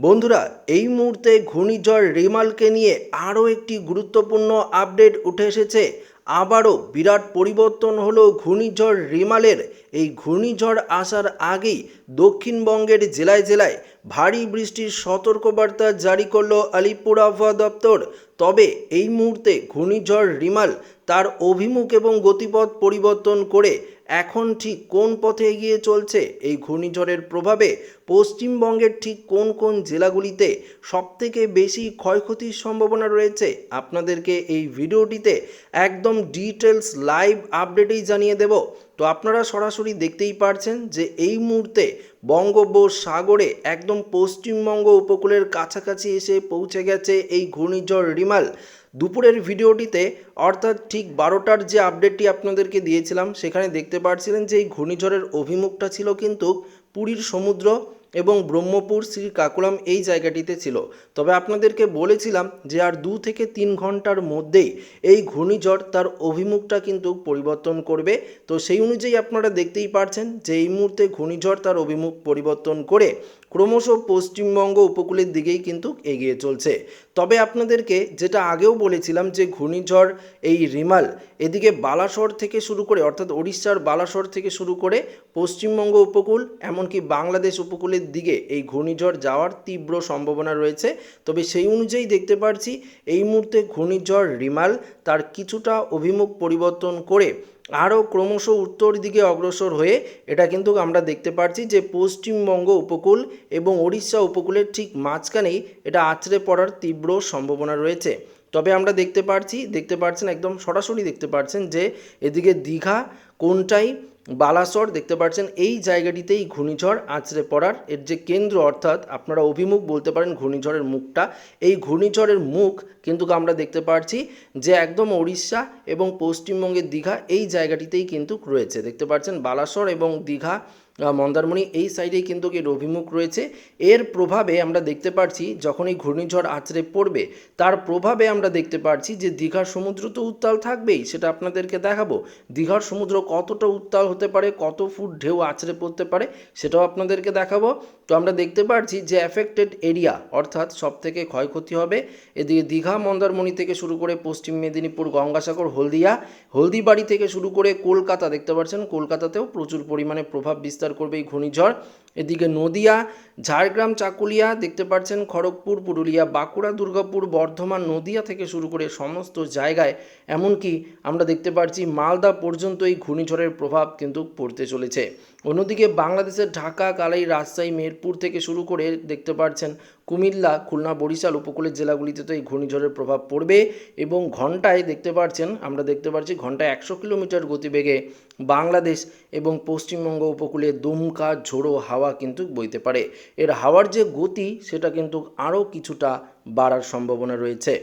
বন্ধুরা, এই মুহূর্তে ঘূর্ণিঝড় রিমালকে নিয়ে আরও একটি গুরুত্বপূর্ণ আপডেট উঠে এসেছে। আবারও বিরাট পরিবর্তন হলো ঘূর্ণিঝড় রিমালের। এই ঘূর্ণিঝড় আসার আগেই দক্ষিণবঙ্গের জেলায় জেলায় ভারী বৃষ্টির সতর্কবার্তা জারি করল আলিপুর আবহাওয়া দপ্তর। তবে এই মুহূর্তে ঘূর্ণিঝড় রিমাল তার অভিমুখ এবং গতিপথ পরিবর্তন করে এখন ঠিক কোন পথে এগিয়ে চলছে? এই ঘূর্ণিঝড়ের প্রভাবে পশ্চিমবঙ্গের ঠিক কোন কোন জেলাগুলিতে সবথেকে বেশি ক্ষয়ক্ষতির সম্ভাবনা রয়েছে? আপনাদেরকে এই ভিডিওটিতে একদম ডিটেলস লাইভ আপডেটেই জানিয়ে দেব। তো আপনারা সরাসরি দেখতেই পারছেন যে এই মুহূর্তে বঙ্গোপসাগরে একদম পশ্চিমবঙ্গ উপকূলের কাছাকাছি এসে পৌঁছে গেছে এই ঘূর্ণিঝড় রিমাল। দুপুরের ভিডিওটিতে, অর্থাৎ ঠিক বারোটার যে আপডেটটি আপনাদেরকে দিয়েছিলাম, সেখানে দেখতে পারছিলেন যে এই ঘূর্ণিঝড়ের অভিমুখটা ছিল কিন্তু পুরীর সমুদ্র এবং ব্রহ্মপুর শ্রী কাকুলাম এই জায়গাটিতে ছিল। তবে আপনাদেরকে বলেছিলাম যে আর দু থেকে তিন ঘণ্টার মধ্যেই এই ঘূর্ণিঝড় তার অভিমুখটা কিন্তু পরিবর্তন করবে। তো সেই অনুযায়ী আপনারা দেখতেই পারছেন যে এই মুহূর্তে ঘূর্ণিঝড় তার অভিমুখ পরিবর্তন করে ক্রমশ পশ্চিমবঙ্গ উপকূলের দিকেই কিন্তু এগিয়ে চলছে। তবে আপনাদেরকে যেটা আগেও বলেছিলাম যে ঘূর্ণিঝড় এই রিমাল এদিকে বালাসর থেকে শুরু করে, অর্থাৎ ওড়িশার বালাসর থেকে শুরু করে পশ্চিমবঙ্গ উপকূল, এমনকি বাংলাদেশ উপকূলের দিকে এই ঘূর্ণিঝড় যাওয়ার তীব্র সম্ভাবনা রয়েছে। তবে সেই অনুযায়ী দেখতে পাচ্ছি এই মুহূর্তে ঘূর্ণিঝড় রিমাল তার কিছুটা অভিমুখ পরিবর্তন করে আরও ক্রমশ উত্তর দিকে অগ্রসর হয়ে এটা কিন্তু আমরা দেখতে পাচ্ছি যে পশ্চিমবঙ্গ উপকূল এবং ওড়িশা উপকূলের ঠিক মাঝখানেই এটা আছড়ে পড়ার তীব্র সম্ভাবনা রয়েছে। তবে আমরা দেখতে পাচ্ছি দেখতে পাচ্ছেন একদম সরাসরি দেখতে পাচ্ছেন যে এদিকে দীঘা কোনটাই বালাসর দেখতে পাচ্ছেন, এই জায়গাটিতেই ঘূর্ণিঝড় আঁচড়ে পড়ার। এর যে কেন্দ্র অর্থাৎ আপনারা অভিমুখ বলতে পারেন ঘূর্ণিঝড়ের মুখটা, এই ঘূর্ণিঝড়ের মুখ কিন্তু আমরা দেখতে পাচ্ছি যে একদম ওড়িশা এবং পশ্চিমবঙ্গের দীঘা এই জায়গাটিতেই কিন্তু রয়েছে। দেখতে পাচ্ছেন বালাসর এবং দীঘা মন্দারমণি এই সাইডেই কিন্তু এর অভিমুখ রয়েছে। এর প্রভাবে আমরা দেখতে পাচ্ছি যখন এই ঘূর্ণিঝড় আছড়ে পড়বে, তার প্রভাবে আমরা দেখতে পাচ্ছি যে দীঘার সমুদ্র তো উত্তাল থাকবেই, সেটা আপনাদেরকে দেখাবো। দীঘার সমুদ্র কতটা উত্তাল হতে পারে, কত ফুট ঢেউ আছড়ে পড়তে পারে, সেটাও আপনাদেরকে দেখাবো। তো আমরা দেখতে পাচ্ছি যে অ্যাফেক্টেড এরিয়া অর্থাৎ সব থেকে ক্ষয়ক্ষতি হবে, এদিকে দীঘা, মন্দারমণি থেকে শুরু করে পশ্চিম মেদিনীপুর, গঙ্গাসাগর, হলদিয়া, হলদিবাড়ি থেকে শুরু করে কলকাতা, দেখতে পাচ্ছেন কলকাতাতেও প্রচুর পরিমাণে প্রভাব বিস্তার করবে এই ঘূর্ণিঝড়। এদিকে নদিয়া, ঝাড়গ্রাম, চাকুলিয়া দেখতে পাচ্ছেন খড়গপুর, পুরুলিয়া, বাঁকুড়া, দুর্গাপুর, বর্ধমান, নদিয়া থেকে শুরু করে সমস্ত জায়গায়। এমনকি আমরা দেখতে পাচ্ছি মালদা পর্যন্ত এই ঘূর্ণিঝড়ের প্রভাব কিন্তু পড়তে চলেছে। অন্যদিকে বাংলাদেশের ঢাকা, কালাই রাজশাহী, মেহেরপুর থেকে শুরু করে দেখতে পাচ্ছেন কুমিল্লা, খুলনা, বরিশাল উপকূলের জেলাগুলিতে তো এই ঘূর্ণিঝড়ের প্রভাব পড়বে এবং ঘন্টায় দেখতে পাচ্ছেন আমরা দেখতে পাচ্ছি ঘন্টায় একশো কিলোমিটার গতিবেগে বাংলাদেশ এবং পশ্চিমবঙ্গ উপকূলে দুমকা, ঝোড়ো হাওয়া কিন্তু বইতে পারে। এর হাওয়ার যে গতি, সেটা কিন্তু আরও কিছুটা বাড়ার সম্ভাবনা রয়েছে।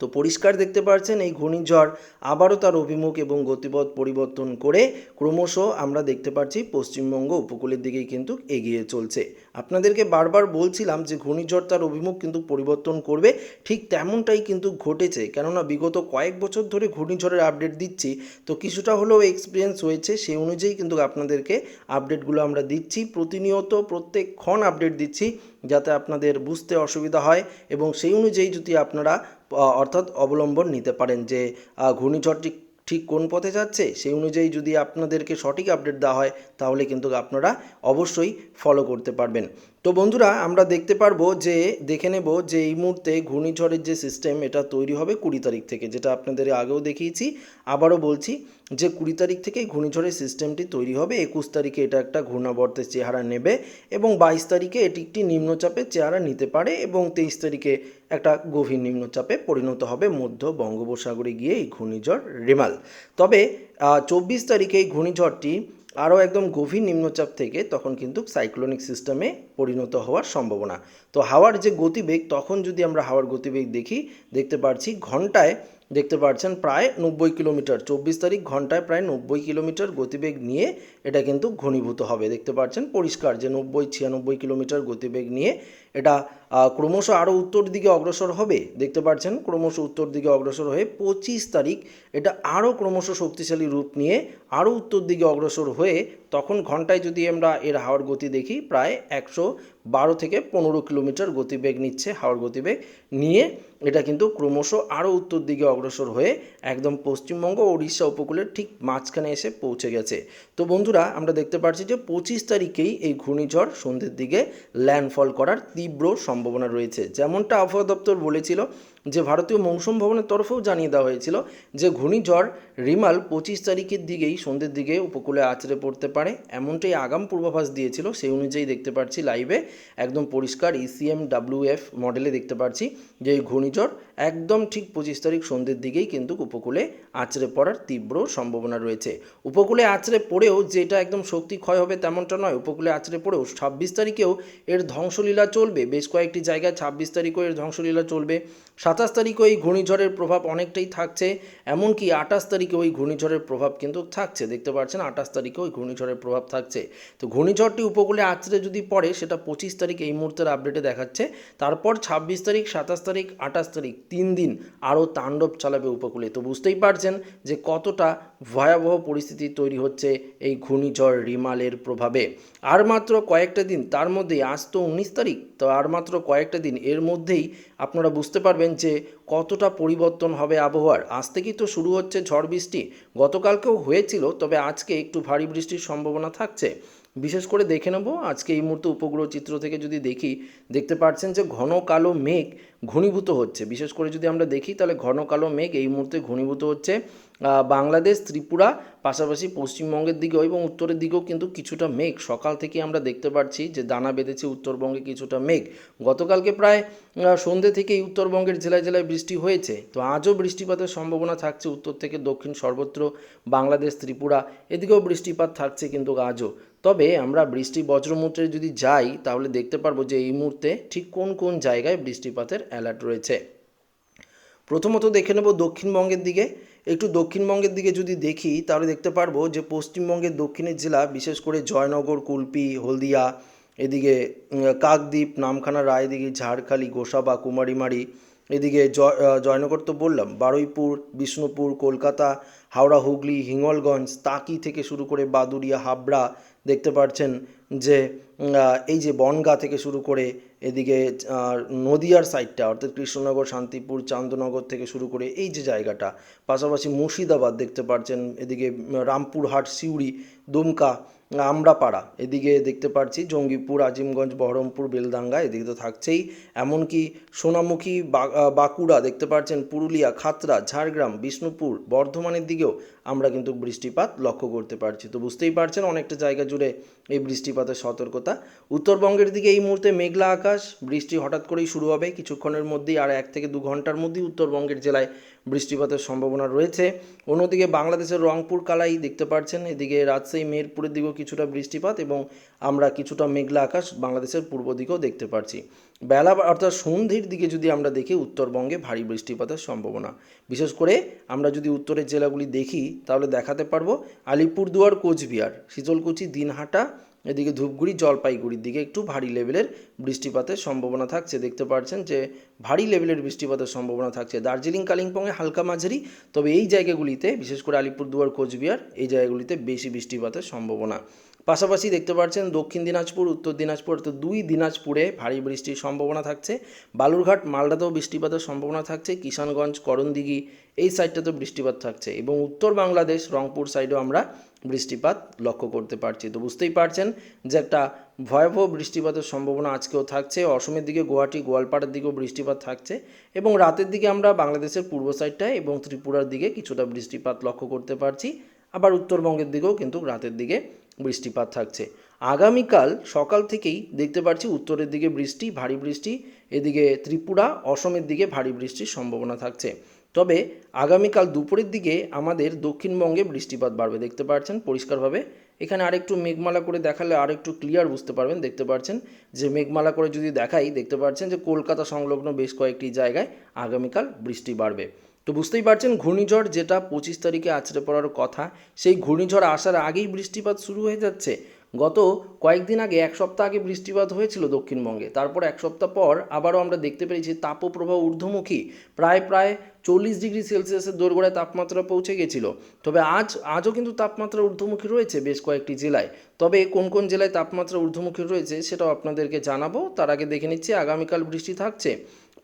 তো পরিষ্কার দেখতে পাচ্ছেন এই ঘূর্ণিঝড় আবারও তার অভিমুখ এবং গতিপথ পরিবর্তন করে ক্রমশ আমরা দেখতে পাচ্ছি পশ্চিমবঙ্গ উপকূলের দিকেই কিন্তু এগিয়ে চলছে। আপনাদেরকে বারবার বলছিলাম যে ঘূর্ণিঝড় তার অভিমুখ কিন্তু পরিবর্তন করবে, ঠিক তেমনটাই কিন্তু ঘটেছে। কেননা বিগত কয়েক বছর ধরে ঘূর্ণিঝড়ের আপডেট দিচ্ছি, তো কিছুটা হলেও এক্সপিরিয়েন্স হয়েছে, সেই অনুযায়ী কিন্তু আপনাদেরকে আপডেটগুলো আমরা দিচ্ছি। প্রতিনিয়ত প্রত্যেকক্ষণ আপডেট দিচ্ছি, যাতে আপনাদের বুঝতে অসুবিধা হয় এবং সেই অনুযায়ী যদি আপনারা অর্থাৎ অবলম্বন নিতে পারেন যে ঘূর্ণিঝড়টি ঠিক কোন পথে যাচ্ছে সেই অনুযায়ী যদি আপনাদেরকে সঠিক আপডেট দেওয়া হয়, তাহলে কিন্তু আপনারা অবশ্যই ফলো করতে পারবেন। তো বন্ধুরা, আমরা দেখতে পারব যে, দেখে নেব যে এই মুহূর্তে ঘূর্ণিঝড়ের যে সিস্টেম এটা তৈরি হবে কুড়ি তারিখ থেকে, যেটা আপনাদের আগেও দেখিয়েছি। আবারও বলছি যে কুড়ি তারিখ থেকে ঘূর্ণিঝড়ের সিস্টেমটি তৈরি হবে। একুশ তারিখে এটা একটা ঘূর্ণাবর্তের চেহারা নেবে এবং বাইশ তারিখে এটি একটি নিম্নচাপের চেহারা নিতে পারে এবং তেইশ তারিখে একটা গভীর নিম্নচাপে পরিণত হবে মধ্য বঙ্গোপসাগরে গিয়ে এই ঘূর্ণিঝড় রেমাল। তবে চব্বিশ তারিখে এই ঘূর্ণিঝড়টি আরও একদম গভীর নিম্নচাপ থেকে তখন কিন্তু সাইক্লোনিক সিস্টেমে পরিণত হওয়ার সম্ভাবনা। তো হাওয়ার যে গতিবেগ, তখন যদি আমরা হাওয়ার গতিবেগ দেখি, দেখতে পাচ্ছি ঘন্টায়, দেখতে পাচ্ছেন প্রায় নব্বই কিলোমিটার। চব্বিশ তারিখ ঘন্টায় প্রায় নব্বই কিলোমিটার গতিবেগ নিয়ে এটা কিন্তু ঘনীভূত হবে। দেখতে পাচ্ছেন পরিষ্কার যে নব্বই, ছিয়ানব্বই কিলোমিটার গতিবেগ নিয়ে এটা ক্রমশ আরও উত্তর দিকে অগ্রসর হবে। দেখতে পাচ্ছেন, ক্রমশ উত্তর দিকে অগ্রসর হয়ে পঁচিশ তারিখ, এটা আরও ক্রমশ শক্তিশালী রূপ নিয়ে আরও উত্তর দিকে অগ্রসর হয়ে তখন ঘন্টায় যদি আমরা এর হাওয়ার গতি দেখি, প্রায় একশো বারো থেকে পনেরো কিলোমিটার গতিবেগ নিচ্ছে হাওয়ার গতিবেগ নিয়ে। এটা কিন্তু ক্রমশ আরও উত্তর দিকে অগ্রসর হয়ে একদম পশ্চিমবঙ্গ ও উড়িষ্যা উপকূলের ঠিক মাঝখানে এসে পৌঁছে গেছে। তো বন্ধুরা, আমরা দেখতে পাচ্ছি যে পঁচিশ তারিখেই এই ঘূর্ণিঝড় সন্ধ্যের দিকে ল্যান্ডফল করার তীব্র সম্ভাবনা রয়েছে। যেমনটা আবহাওয়া দপ্তর বলেছিল যে ভারতীয় মৌসুম ভবনের তরফেও জানিয়ে দেওয়া হয়েছিল যে ঘূর্ণিঝড় রিমাল পঁচিশ তারিখের দিকেই সন্ধ্যের দিকে উপকূলে আছড়ে পড়তে পারে। এমনটাই আগাম পূর্বাভাস দিয়েছিল। সেই অনুযায়ী দেখতে পাচ্ছি লাইভে একদম পরিষ্কার ইসিএম ডাব্লিউএফ মডেলে দেখতে পাচ্ছি যে এই ঘূর্ণিঝড় একদম ঠিক পঁচিশ তারিখ সন্ধ্যের দিকেই কিন্তু উপকূলে আছড়ে পড়ার তীব্র সম্ভাবনা রয়েছে। উপকূলে আছড়ে পড়েও যেটা একদম শক্তি ক্ষয় হবে তেমনটা নয়। উপকূলে আছড়ে পড়েও ছাব্বিশ তারিখেও এর ধ্বংসলীলা চলবে। বেশ কয়েকটি জায়গায় ছাব্বিশ তারিখও এর ধ্বংসলীলা চলবে। সাতাশ তারিখও এই ঘূর্ণিঝড়ের প্রভাব অনেকটাই থাকছে। এমনকি আঠাশ তারিখে ওই ঘূর্ণিঝড়ের প্রভাব কিন্তু থাকছে। দেখতে পাচ্ছেন, আঠাশ তারিখেও ওই ঘূর্ণিঝড়ের প্রভাব থাকছে। তো ঘূর্ণিঝড়টি উপকূলে আছড়ে যদি পড়ে, সেটা পঁচিশ তারিখ এই মুহূর্তের আপডেটে দেখাচ্ছে। তারপর ছাব্বিশ তারিখ, সাতাশ তারিখ, আঠাশ তারিখ তিন দিন আরও তাণ্ডব চালাবে উপকূলে। তো বুঝতেই পারছেন যে কতটা ভয়াবহ পরিস্থিতি তৈরি হচ্ছে এই ঘূর্ণিঝড় রিমালের প্রভাবে। আর মাত্র কয়েকটা দিন, তার মধ্যে আজ তো উনিশ তারিখ, তো আর মাত্র কয়েকটা দিন, এর মধ্যেই আপনারা বুঝতে পারবেন যে কতটা পরিবর্তন হবে আবহাওয়ার। আজ থেকেই তো শুরু হচ্ছে ঝড় বৃষ্টি। গতকালকেও হয়েছিল, তবে আজকে একটু ভারী বৃষ্টির সম্ভাবনা থাকছে। বিশেষ করে দেখে নেব। আজকে এই মুহূর্তে উপগ্রহ চিত্র থেকে যদি দেখি, দেখতে পাচ্ছেন যে ঘন কালো মেঘ ঘনীভূত হচ্ছে। বিশেষ করে যদি আমরা দেখি, তাহলে ঘন কালো মেঘ এই মুহূর্তে ঘনীভূত হচ্ছে। বাংলাদেশ, ত্রিপুরা, পাশাপাশি পশ্চিমবঙ্গের দিকেও এবং উত্তরের দিকেও কিন্তু কিছুটা মেঘ। সকাল থেকে আমরা দেখতে পাচ্ছি যে দানা বেঁধেছে উত্তরবঙ্গে কিছুটা মেঘ। গতকালকে প্রায় সন্ধ্যে থেকেই উত্তরবঙ্গের জেলায় জেলায় বৃষ্টি হয়েছে। তো আজও বৃষ্টিপাতের সম্ভাবনা থাকছে উত্তর থেকে দক্ষিণ সর্বত্র, বাংলাদেশ, ত্রিপুরা, এদিকেও বৃষ্টিপাত থাকছে কিন্তু আজও। তবে আমরা বৃষ্টি বজ্রমুহূর্তে যদি যাই, তাহলে দেখতে পারব যে এই মুহূর্তে ঠিক কোন কোন জায়গায় বৃষ্টিপাতের অ্যালার্ট রয়েছে। প্রথমত দেখে নেব দক্ষিণবঙ্গের দিকে। একটু দক্ষিণবঙ্গের দিকে যদি দেখি, তাহলে দেখতে পারব যে পশ্চিমবঙ্গের দক্ষিণের জেলা, বিশেষ করে জয়নগর, কুলপি, হলদিয়া, এদিকে কাকদ্বীপ, নামখানা রায়দিঘি ঝাড়খালি, গোসাবা, কুমারীমারি, এদিকে জয় জয়নগর তো বললাম, বারুইপুর, বিষ্ণুপুর, কলকাতা, হাওড়া, হুগলি, হিঙ্গলগঞ্জ, তাকি থেকে শুরু করে বাদুড়িয়া, হাবড়া, দেখতে পাচ্ছেন যে এই যে বনগা থেকে শুরু করে এদিকে নদিয়ার সাইডটা অর্থাৎ কৃষ্ণনগর, শান্তিপুর, চান্দনগর থেকে শুরু করে এই যে জায়গাটা, পাশাপাশি মুর্শিদাবাদ দেখতে পাচ্ছেন এদিকে রামপুরহাট, সিউড়ি, দুমকা আমরাপাড়া এদিকে দেখতে পাচ্ছি জঙ্গিপুর, আজিমগঞ্জ, বহরমপুর বেলদাঙ্গা এদিকে তো থাকছেই। এমনকি সোনামুখী বা- বাঁকুড়া দেখতে পাচ্ছেন পুরুলিয়া, খাতড়া, ঝাড়গ্রাম, বিষ্ণুপুর, বর্ধমানের দিকেও আমরা কিন্তু বৃষ্টিপাত লক্ষ্য করতে পারছি। তো বুঝতেই পারছেন অনেকটা জায়গা জুড়ে এই বৃষ্টিপাতের সতর্কতা। উত্তরবঙ্গের দিকে এই মুহূর্তে মেঘলা আকাশ, বৃষ্টি হঠাৎ করেই শুরু হবে। কিছুক্ষণের মধ্যেই আর এক থেকে দু ঘণ্টার মধ্যেই উত্তরবঙ্গের জেলায় বৃষ্টিপাতের সম্ভাবনা রয়েছে। অন্যদিকে বাংলাদেশের রংপুর কালাই দেখতে পাচ্ছেন এদিকে রাজশাহী, মেহেরপুরের দিকেও কিছুটা বৃষ্টিপাত এবং আমরা কিছুটা মেঘলা আকাশ বাংলাদেশের পূর্ব দিকেও দেখতে পাচ্ছি বেলা অর্থাৎ সন্ধ্যের দিকে যদি আমরা দেখি, উত্তরবঙ্গে ভারী বৃষ্টিপাতের সম্ভাবনা। বিশেষ করে আমরা যদি উত্তরের জেলাগুলি দেখি, তাহলে দেখাতে পারব আলিপুরদুয়ার, কোচবিহার, শীতলকুচি, দিনহাটা এদিকে ধূপগুড়ি, জলপাইগুড়ির দিকে একটু ভারী লেভেলের বৃষ্টিপাতের সম্ভাবনা থাকছে। দেখতে পাচ্ছেন যে, ভারী লেভেলের বৃষ্টিপাতের সম্ভাবনা থাকছে। দার্জিলিং, কালিম্পংয়ে হালকা মাঝারি, তবে এই জায়গাগুলিতে, বিশেষ করে আলিপুরদুয়ার, কোচবিহার, এই জায়গাগুলিতে বেশি বৃষ্টিপাতের সম্ভাবনা। পাশাপাশি দেখতে পাচ্ছেন দক্ষিণ দিনাজপুর, উত্তর দিনাজপুর তো দুই দিনাজপুরে ভারী বৃষ্টির সম্ভাবনা থাকছে। বালুরঘাট, মালদাতেও বৃষ্টিপাতের সম্ভাবনা থাকছে। কিষানগঞ্জ, করণদিঘি, এই সাইডটাতেও বৃষ্টিপাত থাকছে এবং উত্তর বাংলাদেশ, রংপুর সাইডেও আমরা বৃষ্টিপাত লক্ষ্য করতে পারছি। তো বুঝতেই পারছেন যে একটা ভয়াবহ বৃষ্টিপাতের সম্ভাবনা আজকেও থাকছে। অসমের দিকে গুয়াহাটি, গোয়ালপাড়ার দিকেও বৃষ্টিপাত থাকছে এবং রাতের দিকে আমরা বাংলাদেশের পূর্ব সাইডটায় এবং ত্রিপুরার দিকে কিছুটা বৃষ্টিপাত লক্ষ্য করতে পারছি। আবার উত্তরবঙ্গের দিকেও কিন্তু রাতের দিকে বৃষ্টিপাত থাকছে। আগামীকাল সকাল থেকেই দেখতে পাচ্ছি উত্তরের দিকে বৃষ্টি, ভারী বৃষ্টি, এদিকে ত্রিপুরা, অসমের দিকে ভারী বৃষ্টির সম্ভাবনা থাকছে। তবে আগামীকাল দুপুরের দিকে আমাদের দক্ষিণবঙ্গে বৃষ্টিপাত বাড়বে, দেখতে পাচ্ছেন পরিষ্কারভাবে। এখানে আরেকটু মেঘমালা করে দেখালে আরেকটু ক্লিয়ার বুঝতে পারবেন, দেখতে পাচ্ছেন যে মেঘমালা করে যদি দেখাই, দেখতে পাচ্ছেন যে কলকাতা সংলগ্ন বেশ কয়েকটি জায়গায় আগামীকাল বৃষ্টি বাড়বে। তো বুঝতেই পারছেন, ঘূর্ণিঝড় যেটা পঁচিশ তারিখে আছড়ে পড়ার কথা, সেই ঘূর্ণিঝড় আসার আগেই বৃষ্টিপাত শুরু হয়ে যাচ্ছে। গত কয়েকদিন আগে, এক সপ্তাহ আগে বৃষ্টিপাত হয়েছিল দক্ষিণবঙ্গে। তারপর এক সপ্তাহ পর আবারও আমরা দেখতে পেরেছি তাপপ্রবাহ ঊর্ধ্বমুখী, প্রায় প্রায় চল্লিশ ডিগ্রি সেলসিয়াসের দোরগোড়ায় তাপমাত্রা পৌঁছে গেছিল। তবে আজ, আজও কিন্তু তাপমাত্রা ঊর্ধ্বমুখী রয়েছে বেশ কয়েকটি জেলায়। তবে কোন কোন জেলায় তাপমাত্রা ঊর্ধ্বমুখী রয়েছে সেটাও আপনাদেরকে জানাব। তার আগে দেখে নিচ্ছি, আগামীকাল বৃষ্টি থাকছে।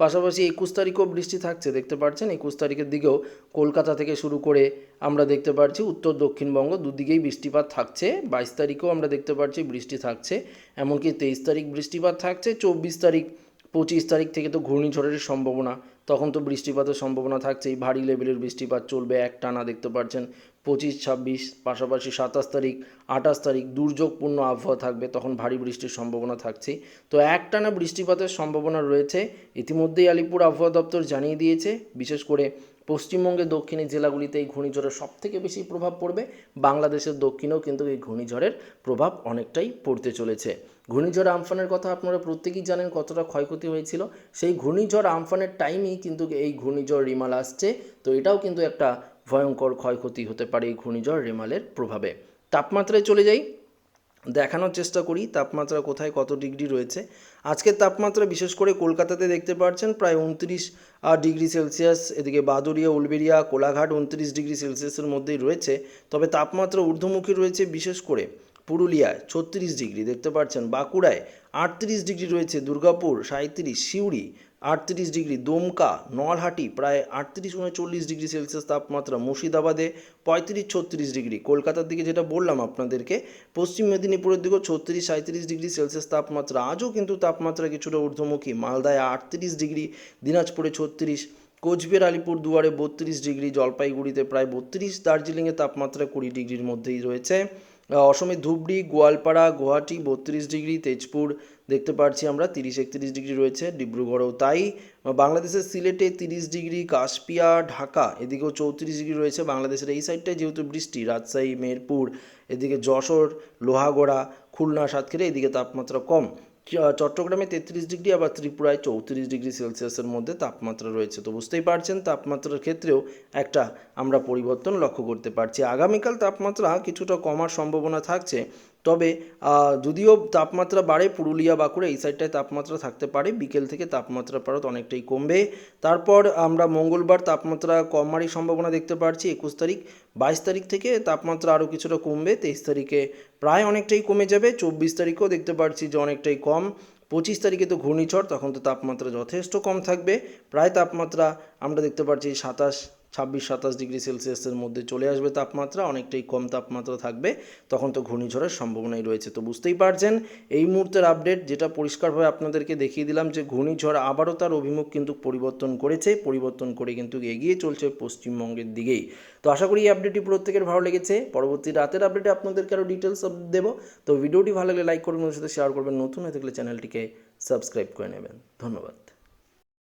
পাশাপাশি একুশ তারিখও বৃষ্টি থাকছে, দেখতে পাচ্ছেন? একুশ তারিখের দিকেও কলকাতা থেকে শুরু করে আমরা দেখতে পাচ্ছি, উত্তর দক্ষিণবঙ্গ দুদিকেই বৃষ্টিপাত থাকছে, বাইশ তারিখেও আমরা দেখতে পাচ্ছি বৃষ্টি থাকছে, এমনকি তেইশ তারিখ বৃষ্টিপাত থাকছে, চব্বিশ তারিখ, পঁচিশ তারিখ থেকে তো ঘূর্ণিঝড়ের সম্ভাবনা, তখন তো বৃষ্টিপাতের সম্ভাবনা থাকছেই, ভারী লেভেলের বৃষ্টিপাত চলবে এক টানা দেখতে পাচ্ছেন? পঁচিশ, ছাব্বিশ, পাশাপাশি সাতাশ তারিখ, আঠাশ তারিখ দুর্যোগপূর্ণ আবহাওয়া থাকবে, তখন ভারী বৃষ্টির সম্ভাবনা থাকছে। তো একটানা বৃষ্টিপাতের সম্ভাবনা রয়েছে, ইতিমধ্যেই আলিপুর আবহাওয়া দপ্তর জানিয়ে দিয়েছে, বিশেষ করে পশ্চিমবঙ্গের দক্ষিণী জেলাগুলিতে এই ঘূর্ণিঝড়ের সব থেকে বেশি প্রভাব পড়বে, বাংলাদেশের দক্ষিণেও কিন্তু এই ঘূর্ণিঝড়ের প্রভাব অনেকটাই পড়তে চলেছে। ঘূর্ণিঝড় আমফানের কথা আপনারা প্রত্যেকেই জানেন কতটা ক্ষয়ক্ষতি হয়েছিল, সেই ঘূর্ণিঝড় আমফানের টাইমেই কিন্তু এই ঘূর্ণিঝড় রিমাল আসছে, তো এটাও কিন্তু একটা ভয়ঙ্কর ক্ষয়ক্ষতি হতে পারে এই ঘূর্ণিঝড় রেমালের প্রভাবে। তাপমাত্রায় চলে যাই। দেখানোর চেষ্টা করি, তাপমাত্রা কোথায় কত ডিগ্রি রয়েছে। আজকের তাপমাত্রা বিশেষ করে কলকাতাতে দেখতে পাচ্ছেন প্রায় উনত্রিশ ডিগ্রি সেলসিয়াস। এদিকে বাদুরিয়া উলবেরিয়া কোলাঘাট উনত্রিশ ডিগ্রি সেলসিয়াসের মধ্যেই রয়েছে। তবে তাপমাত্রা ঊর্ধ্বমুখী রয়েছে বিশেষ করে পুরুলিয়ায় ছত্রিশ ডিগ্রি। দেখতে পাচ্ছেন বাঁকুড়ায় আটত্রিশ ডিগ্রি রয়েছে, দুর্গাপুর সাঁত্রিশ সিউড়ি আটত্রিশ ডিগ্রি, দমকা, নলহাটি প্রায় আটত্রিশ উনচল্লিশ ডিগ্রি সেলসিয়াস তাপমাত্রা, মুর্শিদাবাদে পঁয়ত্রিশ, ছত্রিশ ডিগ্রি। কলকাতার দিকে যেটা বললাম আপনাদেরকে, পশ্চিম মেদিনীপুরের দিকেও ছত্রিশ সাঁত্রিশ ডিগ্রি সেলসিয়াস তাপমাত্রা। আজও কিন্তু তাপমাত্রা কিছুটা ঊর্ধ্বমুখী। মালদায় আটত্রিশ ডিগ্রি, দিনাজপুরে ছত্রিশ, কোচবিহার আলিপুর দুয়ারে বত্রিশ ডিগ্রি, জলপাইগুড়িতে প্রায় বত্রিশ, দার্জিলিংয়ে তাপমাত্রা কুড়ি ডিগ্রির মধ্যেই রয়েছে। অসমে ধুবড়ি, গোয়ালপাড়া, গুয়াহাটি, বত্রিশ ডিগ্রি, তেজপুর দেখতে পাচ্ছি আমরা, তিরিশ, একত্রিশ ডিগ্রি রয়েছে ডিব্রুগড়েও তাই। বাংলাদেশের সিলেটে তিরিশ ডিগ্রি, কাশপিয়া, ঢাকা এদিকেও চৌত্রিশ ডিগ্রি রয়েছে, বাংলাদেশের এই সাইডটায় যেহেতু বৃষ্টি, রাজশাহী, মেহেরপুর, এদিকে যশোর, লোহাগড়া, খুলনা, সাতক্ষীরা, এদিকে তাপমাত্রা কম। চট্টগ্রামে তেত্রিশ ডিগ্রি, আবার ত্রিপুরায় চৌত্রিশ ডিগ্রি সেলসিয়াসের মধ্যে তাপমাত্রা রয়েছে। তো বুঝতেই পারছেন, তাপমাত্রার ক্ষেত্রেও একটা আমরা পরিবর্তন লক্ষ্য করতে পারছি। আগামীকাল তাপমাত্রা কিছুটা কমার সম্ভাবনা থাকছে। তবে যদিও তাপমাত্রা বাড়ে, পুরুলিয়া, বাঁকুড়া এই সাইডটায় তাপমাত্রা থাকতে পারে, বিকেল থেকে তাপমাত্রা পারত অনেকটাই কমবে। তারপর আমরা মঙ্গলবার তাপমাত্রা কমারই সম্ভাবনা দেখতে পাচ্ছি একুশ তারিখ। বাইশ তারিখ থেকে তাপমাত্রা আরও কিছুটা কমবে, তেইশ তারিখে প্রায় অনেকটাই কমে যাবে, চব্বিশ তারিখেও দেখতে পাচ্ছি যে অনেকটাই কম। পঁচিশ তারিখে তো ঘূর্ণিঝড়, তখন তো তাপমাত্রা যথেষ্ট কম থাকবে। প্রায় তাপমাত্রা আমরা দেখতে পাচ্ছি সাতাশ ছাব্বিশ সাতাশ ডিগ্রি সেলসিয়াসের মধ্যে চলে আসবে তাপমাত্রা, অনেকটাই কম তাপমাত্রা থাকবে, তখন তো ঘূর্ণিঝড়ের সম্ভাবনাই রয়েছে। তো বুঝতেই পারছেন, এই মুহূর্তের আপডেট যেটা পরিষ্কারভাবে আপনাদেরকে দেখিয়ে দিলাম যে ঘূর্ণিঝড় আবারও তার অভিমুখ কিন্তু পরিবর্তন করেছে, পরিবর্তন করে কিন্তু এগিয়ে চলছে পশ্চিমবঙ্গের দিকেই। তো আশা করি এই আপডেটটি প্রত্যেকের ভালো লেগেছে, পরবর্তী রাতের আপডেটে আপনাদেরকে আরও ডিটেলস দেবো। তো ভিডিওটি ভালো লাগলে লাইক করবেন ওর সাথে শেয়ার করবেন, নতুন হয়ে থাকলে চ্যানেলটিকে সাবস্ক্রাইব করে নেবেন। ধন্যবাদ।